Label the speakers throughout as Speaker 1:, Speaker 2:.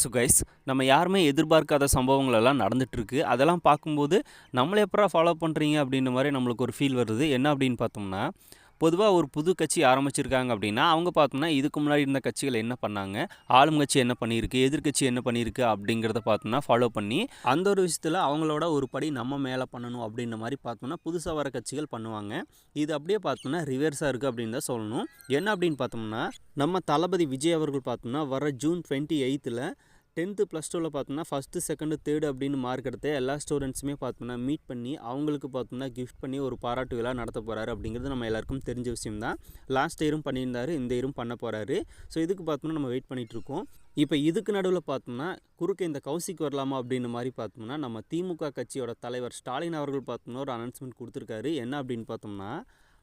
Speaker 1: So guys நம்ம யாருமே எதிர்பார்க்காத சம்பவங்களெல்லாம் நடந்துகிட்ருக்கு அதெல்லாம் பார்க்கும்போது நம்மளை எப்பரா ஃபாலோ பண்ணுறீங்க அப்படின்ற மாதிரி நம்மளுக்கு ஒரு ஃபீல் வருது. என்ன அப்படின்னு பார்த்தோம்னா பொதுவாக ஒரு புது கட்சி ஆரம்பிச்சிருக்காங்க அப்படின்னா அவங்க பார்த்தோம்னா இதுக்கு முன்னாடி இருந்த கட்சிகள் என்ன பண்ணாங்க? ஆளும் கட்சி என்ன பண்ணியிருக்கு? எதிர்க்கட்சி என்ன பண்ணியிருக்கு? அப்படிங்கிறத பார்த்தோம்னா ஃபாலோ பண்ணி அந்த ஒரு விஷயத்தில் அவங்களோட ஒரு படி நம்ம மேலே பண்ணணும் அப்படின்ற மாதிரி பார்த்தோம்னா புதுசாக வர கட்சிகள் பண்ணுவாங்க. இது அப்படியே பார்த்தோம்னா ரிவர்ஸாக இருக்குது அப்படின்னு தான் சொல்லணும். என்ன அப்படின்னு பார்த்தோம்னா நம்ம தளபதி விஜய் அவர்கள் பார்த்தோம்னா வர ஜூன் டுவெண்ட்டி எயித்தில் டென்த்து ப்ளஸ் டூவில் பார்த்தோம்னா ஃபஸ்ட்டு செகண்டு தேர்டு அப்படின்னு மார்க் எடுத்து எல்லா ஸ்டூடெண்ட்ஸுமே பார்த்தோம்னா மீட் பண்ணி அவங்களுக்கு பார்த்தோம்னா கிஃப்ட் பண்ணி ஒரு பாராட்டு விழா நடத்த போகிறாரு அப்படிங்கிறது நம்ம எல்லாருக்கும் தெரிஞ்ச விஷயம் தான் லாஸ்ட் இயரும் பண்ணியிருந்தாரு இந்த இயரும் பண்ண போகிறாரு ஸோ இதுக்கு பார்த்தோம்னா நம்ம வெயிட் பண்ணிகிட்ருக்கோம் இப்போ இதுக்கு நடுவில் பார்த்தோம்னா குறுக்க இந்த கௌசிக் வரலாமா அப்படின்னு மாதிரி பார்த்தோம்னா நம்ம திமுக கட்சியோட தலைவர் ஸ்டாலின் அவர்கள் பார்த்தோம்னா ஒரு அனௌன்ஸ்மெண்ட் கொடுத்துருக்காரு. என்ன அப்படின்னு பார்த்தோம்னா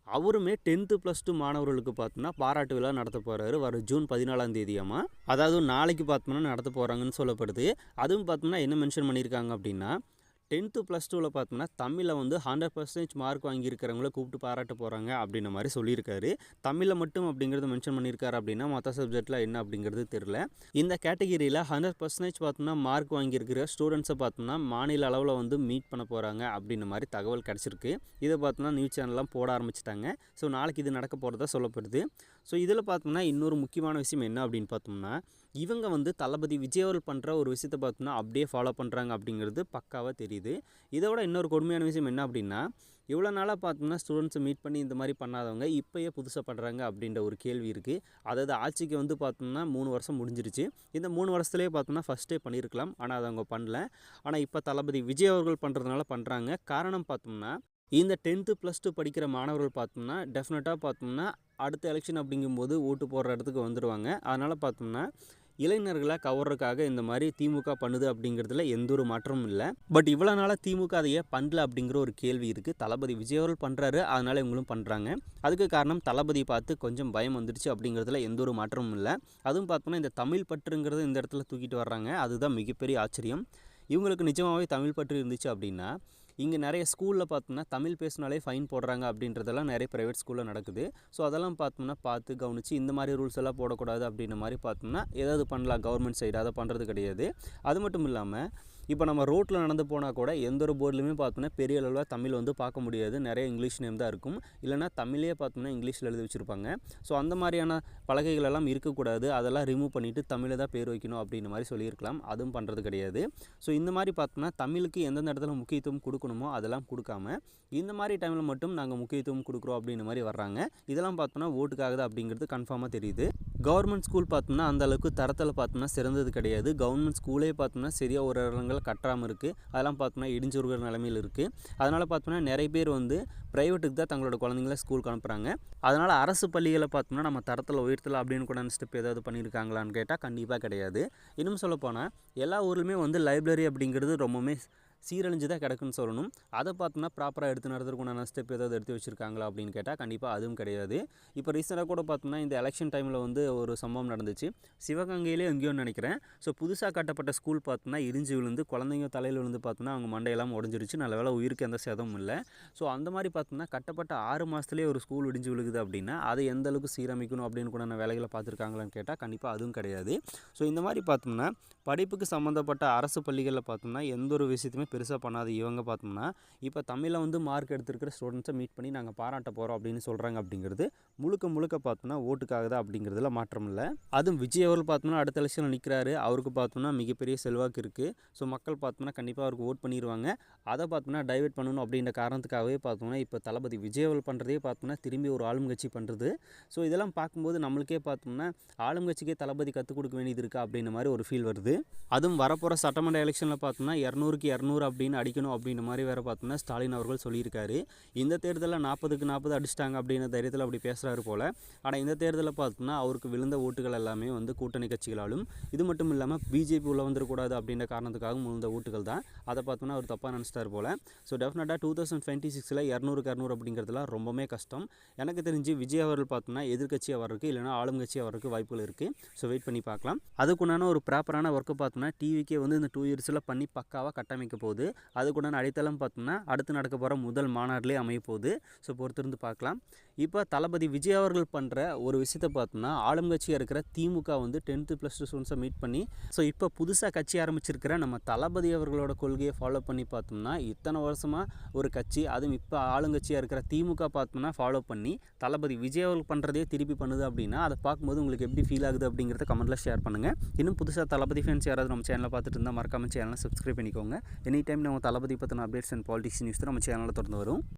Speaker 1: அவருமே டென்த்து ப்ளஸ் டூ மாணவர்களுக்கு பார்த்தோம்னா பாராட்டு விழா நடத்த போகிறாரு வர ஜூன் பதினாலாம் தேதியாமா அதாவது நாளைக்கு பார்த்தோம்னா நடத்த போகிறாங்கன்னு சொல்லப்படுது. அதுவும் பார்த்தோம்னா என்ன மென்ஷன் பண்ணியிருக்காங்க அப்படின்னா டென்த்து ப்ளஸ் டூவில் பார்த்தோம்னா தமிழில் வந்து ஹண்ட்ரட் பர்சன்டேஜ் மார்க் வாங்கியிருக்கிறவங்கள கூப்பிட்டு பாராட்ட போகிறாங்க அப்படின்ற மாதிரி சொல்லியிருக்காரு. தமிழில் மட்டும் அப்படிங்கிறது மென்ஷன் பண்ணியிருக்காரு அப்படின்னா மற்ற சப்ஜெக்டில் என்ன அப்படிங்கிறது தெரில இந்த கேட்டகிரியில் ஹண்ட்ரட் பர்சன்டேஜ் பார்த்தோம்னா மார்க் வாங்கியிருக்கிற ஸ்டூடெண்ட்ஸை பார்த்தோம்னா மாநில அளவில் வந்து மீட் பண்ண போகிறாங்க அப்படின்ற மாதிரி தகவல் கிடச்சிருக்கு. இதை பார்த்தோம்னா நியூஸ் சேனல்லாம் போட ஆரம்பிச்சிட்டாங்க. ஸோ நாளைக்கு இது நடக்க போகிறதா சொல்லப்படுது. ஸோ இதில் பார்த்தோம்னா இன்னொரு முக்கியமான விஷயம் என்ன அப்படின்னு பார்த்தோம்னா இவங்க வந்து தளபதி விஜய் அவர்கள் பண்ணுற ஒரு விஷயத்தை பார்த்தோம்னா அப்படியே ஃபாலோ பண்ணுறாங்க அப்படிங்கிறது பக்காவாக தெரியுது. இதோட இன்னொரு கொடுமையான விஷயம் என்ன அப்படின்னா இவ்வளோ நாளாக பார்த்தோம்னா ஸ்டூடெண்ட்ஸை மீட் பண்ணி இந்த மாதிரி பண்ணாதவங்க இப்போயே புதுசாக பண்ணுறாங்க அப்படின்ற ஒரு கேள்வி இருக்குது அதாவது ஆட்சிக்கு வந்து பார்த்தோம்னா மூணு வருஷம் முடிஞ்சிருச்சு. இந்த மூணு வருஷத்துலேயே பார்த்தோம்னா ஃபஸ்ட்டே பண்ணியிருக்கலாம் ஆனால் அதை அவங்க பண்ணல. ஆனால் இப்போ தளபதி விஜய் அவர்கள் பண்ணுறதுனால பண்ணுறாங்க காரணம் பார்த்தோம்னா இந்த டென்த்து ப்ளஸ் டூ படிக்கிற மாணவர்கள் பார்த்தோம்னா டெஃபினட்டாக பார்த்தோம்னா அடுத்த எலெக்ஷன் அப்படிங்கும்போது ஓட்டு போடுற இடத்துக்கு வந்துடுவாங்க அதனால் பார்த்தோம்னா இளைஞர்களை கவர்றதுக்காக இந்த மாதிரி திமுக பண்ணுது அப்படிங்கிறதுல எந்த ஒரு மாற்றமும் இல்லை. பட் இவ்வளோ நாளாக திமுக அதையே பண்ணல அப்படிங்கிற ஒரு கேள்வி இருக்குது தளபதி விஜய் அவர்கள் பண்ணுறாரு அதனால் இவங்களும் பண்ணுறாங்க அதுக்கு காரணம் தளபதி பார்த்து கொஞ்சம் பயம் வந்துடுச்சு அப்படிங்கிறதுல எந்த ஒரு மாற்றமும் இல்லை. அதுவும் பார்த்தோம்னா இந்த தமிழ் பற்றுங்கிறது இந்த இடத்துல தூக்கிட்டு வர்றாங்க. அதுதான் மிகப்பெரிய ஆச்சரியம். இவங்களுக்கு நிஜமாகவே தமிழ் பற்று இருந்துச்சு அப்படின்னா இங்கே நிறைய ஸ்கூலில் பார்த்தோம்னா தமிழ் பேசினாலே ஃபைன் போடுறாங்க அப்படின்றதெல்லாம் நிறைய ப்ரைவேட் ஸ்கூலில் நடக்குது. ஸோ அதெல்லாம் பார்த்தோம்னா பார்த்து கவனித்து இந்த மாதிரி ரூல்ஸ் எல்லாம் போடக்கூடாது அப்படின்ற மாதிரி பார்த்தோம்னா ஏதாவது பண்ணலாம். கவர்மெண்ட் சைடு அதை பண்ணுறது கிடையாது. அது மட்டும் இல்லாமல் இப்போ நம்ம ரோட்டில் நடந்து போனால் கூட எந்த ஒரு போர்ட்லையுமே பார்த்தோம்னா பெரிய அளவில் தமிழ் வந்து பார்க்க முடியாது. நிறைய இங்கிலீஷ் நேம் தான் இருக்கும். இல்லைனா தமிழே பார்த்தோம்னா இங்கிலீஷில் எழுதி வச்சுருப்பாங்க. ஸோ அந்த மாதிரியான பலகைகள் எல்லாம் இருக்கக்கூடாது. அதெல்லாம் ரிமூவ் பண்ணிவிட்டு தமிழை தான் பேர் வைக்கணும் அப்படின்ற மாதிரி சொல்லியிருக்கலாம். அதுவும் பண்ணுறது கிடையாது. ஸோ இந்த மாதிரி பார்த்தோம்னா தமிழுக்கு எந்தெந்த இடத்துல முக்கியத்துவம் கொடுக்கணுமோ அதெல்லாம் கொடுக்காம இந்த மாதிரி டைமில் மட்டும் நாங்கள் முக்கியத்துவம் கொடுக்குறோம் அப்படின்ற மாதிரி வர்றாங்க. இதெல்லாம் பார்த்தோம்னா ஓட்டுக்காகுது அப்படிங்கிறது கன்ஃபார்மாக தெரியுது. கவர்மெண்ட் ஸ்கூல் பார்த்தோம்னா அந்த அளவுக்கு தரத்தில் பார்த்தோம்னா சிறந்தது கிடையாது. கவர்மெண்ட் ஸ்கூலே பார்த்தோம்னா சரியாக ஒரு இடங்கள் கட்டாமல் இருக்குது அதெல்லாம் பார்த்தோம்னா இடிஞ்சுருகிற நிலமையில் இருக்குது அதனால் பார்த்தோம்னா நிறைய பேர் வந்து ப்ரைவேட்டுக்கு தான் தங்களோட குழந்தைங்கள ஸ்கூலுக்கு அனுப்புகிறாங்க அதனால் அரசு பள்ளிகளை பார்த்தோம்னா நம்ம தரத்தில் உயர்த்தலாம் அப்படின்னு கூட ஸ்டெப் ஏதாவது பண்ணியிருக்காங்களான்னு கேட்டால் கண்டிப்பாக கிடையாது. இன்னும் சொல்லப்போனால் எல்லா ஊர்லேயுமே வந்து லைப்ரரி அப்படிங்கிறது ரொம்பவுமே சீரழிஞ்சு தான் கிடக்குன்னு சொல்லணும். அதை பார்த்தோம்னா ப்ராப்பராக எடுத்து நடத்துறதுக்குண்டான ஸ்டெப் ஏதாவது எடுத்து வச்சுருக்காங்களா அப்படின்னு கேட்டால் கண்டிப்பாக அதுவும் கிடையாது. இப்போ ரீசெண்டாக கூட பார்த்தோம்னா இந்த எலெக்ஷன் டைமில் வந்து ஒரு சம்பவம் நடந்துச்சு. சிவகங்கையிலே எங்கேயோ நினைக்கிறேன். ஸோ புதுசாக கட்டப்பட்ட ஸ்கூல் பார்த்தோம்னா இடிஞ்சு விழுந்து குழந்தைங்க தலையில் விழுந்து பார்த்தோம்னா அவங்க மண்டையெல்லாம் உடஞ்சிருச்சு. நல்ல வேலை உயிருக்கு எந்த சேதமும் இல்லை. ஸோ அந்த மாதிரி பார்த்தோம்னா கட்டப்பட்ட ஆறு மாதத்துலேயே ஒரு ஸ்கூல் இடிஞ்சு விழுகுது அப்படின்னா அதை எந்த அளவுக்கு சீரமைக்கணும் அப்படின்னு கூட வேலைகளை பார்த்துருக்காங்களான்னு கேட்டால் கண்டிப்பாக அதுவும் கிடையாது. ஸோ இந்த மாதிரி பார்த்தோம்னா படிப்புக்கு சம்மந்தப்பட்ட அரசு பள்ளிகளில் பார்த்தோம்னா எந்த ஒரு விஷயத்தையுமே பெருசாக பண்ணாது இவங்க பார்த்தோம்னா இப்போ தமிழில் வந்து மார்க் எடுத்திருக்கிற ஸ்டூடெண்ட்ஸை மீட் பண்ணி நாங்கள் பாராட்ட போகிறோம் அப்படின்னு சொல்கிறாங்க அப்படிங்கிறது முழுக்க முழுக்க பார்த்தோம்னா ஓட்டுக்காக தான் அப்படிங்கிறதுல மாற்றம் இல்லை. அதுவும் விஜய் அவர்கள் பார்த்தோம்னா அடுத்த எலெக்ஷனில் நிற்கிறாரு அவருக்கு பார்த்தோம்னா மிகப்பெரிய செல்வாக்கு இருக்குது ஸோ மக்கள் பார்த்தோம்னா கண்டிப்பாக அவருக்கு ஓட் பண்ணிடுவாங்க அதை பார்த்தோம்னா டைவெர்ட் பண்ணணும் அப்படின்ற காரணத்துக்காகவே பார்த்தோம்னா இப்போ தளபதி விஜய் அவர்கள் பண்ணுறதே பார்த்தோம்னா திரும்பி ஒரு ஆளுங்கட்சி பண்ணுறது ஸோ இதெல்லாம் பார்க்கும்போது நம்மளுக்கே பார்த்தோம்னா ஆளுங்கட்சிக்கே தளபதி கற்றுக் கொடுக்க வேண்டியது இருக்கா அப்படின்ற மாதிரி ஒரு ஃபீல் வருது. அதுவும் வரப்போகிற சட்டமன்ற எலெக்ஷனில் பார்த்தோம்னா இரநூறுக்கு இரநூறு அப்படின்னு அடிக்கணும் அப்படின்ற மாதிரி வேறு பார்த்தோம்னா ஸ்டாலின் அவர்கள் சொல்லியிருக்காரு. இந்த தேர்தலில் நாற்பதுக்கு நாற்பது அடிச்சிட்டாங்க அப்படின்ற தைரியத்தில் அப்படி பேசுகிறாரு போல். ஆனால் இந்த தேர்தலில் பார்த்தோம்னா அவருக்கு விழுந்த ஓட்டுகள் எல்லாமே வந்து கூட்டணி கட்சிகளாலும் இது மட்டும் இல்லாமல் பிஜேபி உள்ள வந்துடக்கூடாது அப்படின்ற காரணத்துக்காக விழுந்த ஓட்டுகள் தான். அதை பார்த்தோம்னா அவர் தப்பாக நினச்சிட்டார் போல். ஸோ டெஃபினட்டாக டூ தௌசண்ட் டுவெண்ட்டி சிக்ஸில் இரநூறுக்கு இரநூறு அப்படிங்கிறதுலாம் ரொம்பவே கஷ்டம். எனக்கு தெரிஞ்சு விஜய் அவர்கள் பார்த்தோம்னா எதிர்கட்சியாக வர்றதுக்கு இல்லைனா ஆளுங்கட்சியாக வர்றதுக்கு வாய்ப்புகள் இருக்குது ஸோ வெயிட் பண்ணி பார்க்கலாம். அதுக்குண்டான ஒரு ப்ராப்பரான ஒர்க்கு பார்த்தோம்னா டிவிக்கே வந்து இந்த டூ இயர்ஸில் பண்ணி பக்காவாக கட்டமைக்க போகுது. போகுது அதுக்குண்டான அடித்தளம் பார்த்தோம்னா அடுத்து நடக்க போகிற முதல் மாநாட்டிலே அமையப்போகுது ஸோ பொறுத்திருந்து பார்க்கலாம். இப்போ தளபதி விஜய் அவர்கள் பண்ணுற ஒரு விஷயத்தை பார்த்தோம்னா ஆளுங்கட்சியாக இருக்கிற திமுக வந்து டென்த்து ப்ளஸ் டூ ஸ்டூடெண்ட்ஸை மீட் பண்ணி ஸோ இப்போ புதுசாக கட்சி ஆரம்பிச்சிருக்கிற நம்ம தளபதி அவர்களோட கொள்கையை ஃபாலோ பண்ணி பார்த்தோம்னா இத்தனை வருஷமாக ஒரு கட்சி அதுவும் இப்போ ஆளுங்கட்சியாக இருக்கிற திமுக பார்த்தோம்னா ஃபாலோ பண்ணி தளபதி விஜய் அவர்கள் பண்ணுறதே திருப்பி பண்ணுது அப்படின்னா அதை பார்க்கும்போது உங்களுக்கு எப்படி ஃபீல் ஆகுது அப்படிங்கிறத கமெண்ட்டில் ஷேர் பண்ணுங்கள் இன்னும் புதுசாக தளபதி ஃபேன்ஸ் யாராவது நம்ம சேனலை பார்த்துட்டு இருந்தால் மறக்காமல் சேனலை சப்ஸ்கிரைப் பண்ணிக்கோங்க. எனி டைம் நம்ம தளபதி பற்றின அப்டேட்ஸ் அண்ட் பாலிடிக்ஸ் நியூஸ் நம்ம சேனலில் தொடர்ந்து வரும்